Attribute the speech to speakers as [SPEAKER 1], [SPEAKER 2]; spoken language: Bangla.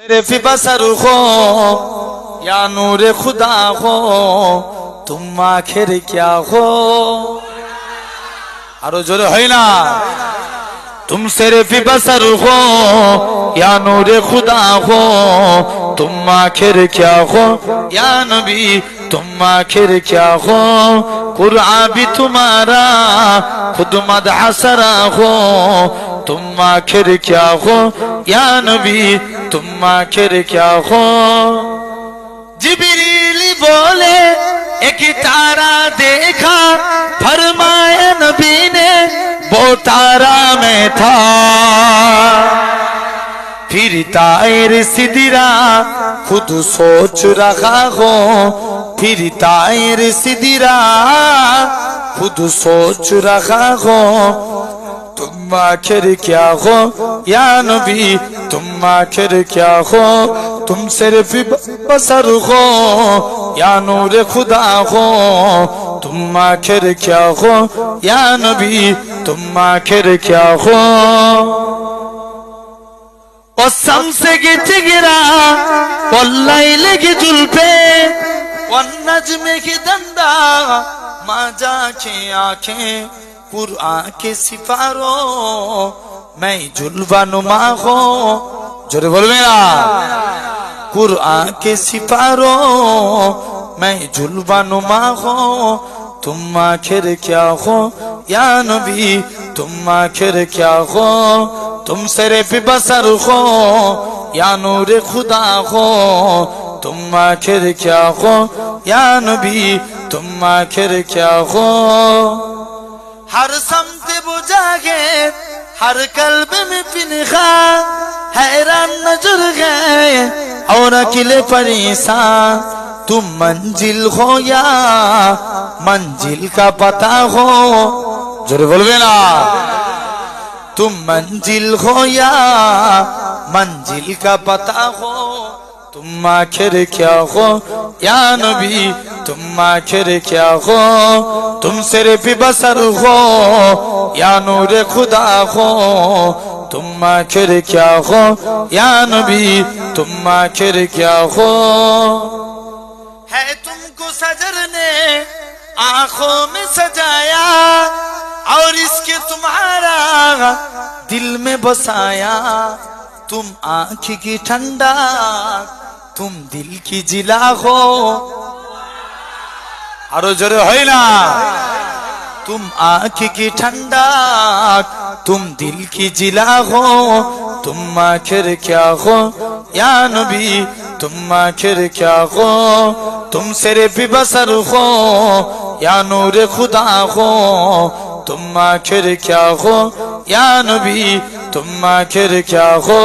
[SPEAKER 1] तेरे फी बसर हो या नूर खुदा हो तुम आखिर क्या हो আরো জোরে হয় না तुम सिर्फ बसर हो या नूर खुदा हो तुम आखिर क्या हो या नबी तुम आखिर क्या हो कुरआन भी तुम्हारा खुद मदहसरा हो तुम आखिर क्या हो या नबी तुम आखिर क्या हो जिबरीली बोले एक तारा देखा फरमाए नबी ने वो तारा में था फिर तायर सिदिरा खुद सोच रहा हो फिर तायर सिदिरा खुद सोच रहा हो तुम आखिर क्या हो या नबी तुम आखिर क्या हो तुम सिर्फ बसर हो या नूर खुदा हो तुम आखिर क्या हो या नबी तुम आखिर क्या हो ও শামসে গেছে গেরা পল্লাই লেগে জুলবে অন্নাজ মেঘে দন্দা মাজা খেয়ে আখে कुरआन के सिफारो मैं जुल्फा नुमा हो जोरे बोलबे না कुरआन के सिफारो मैं जुल्फा नुमा हो तुम आखिर क्या हो या नबी तुम आखिर क्या हो तुम सिर्फ बसर हो या नूर खुदा हो तुम आखिर क्या हो या नबी तुम आखिर क्या हो हर समत बुझा गए हर कल्ब में फिनखा हैरान नज़र गए, और अकेले परेशान, तुम मंजिल हो या मंजिल का पता हो? जोरे बोलबे ना। तुम मंजिल हो या मंजिल का पता हो? तुम आखिर क्या हो या नबी तुम आखिर क्या हो तुम सिर्फ बसर हो या नूर खुदा हो तुम आखिर क्या हो या नबी तुम आखिर क्या हो है तुमको सजर ने आंखों में सजाया और इसके तुम्हारा दिल में बसाया तुम आंख की ठंडा তুম দিল কি জিলা হো? আরও জোরে হয় না। তুম আঁখ কি ঠান্ডা, তুম দিল কি জিলা হো? তুম আখের ক্যা হো? ইয়া নবী, তুম আখের ক্যা হো? তুম সেরে বিবসর হো? ইয়া নূর খুদা হো? তুম আখের ক্যা হো? ইয়া নবী, তুম আখের ক্যা হো?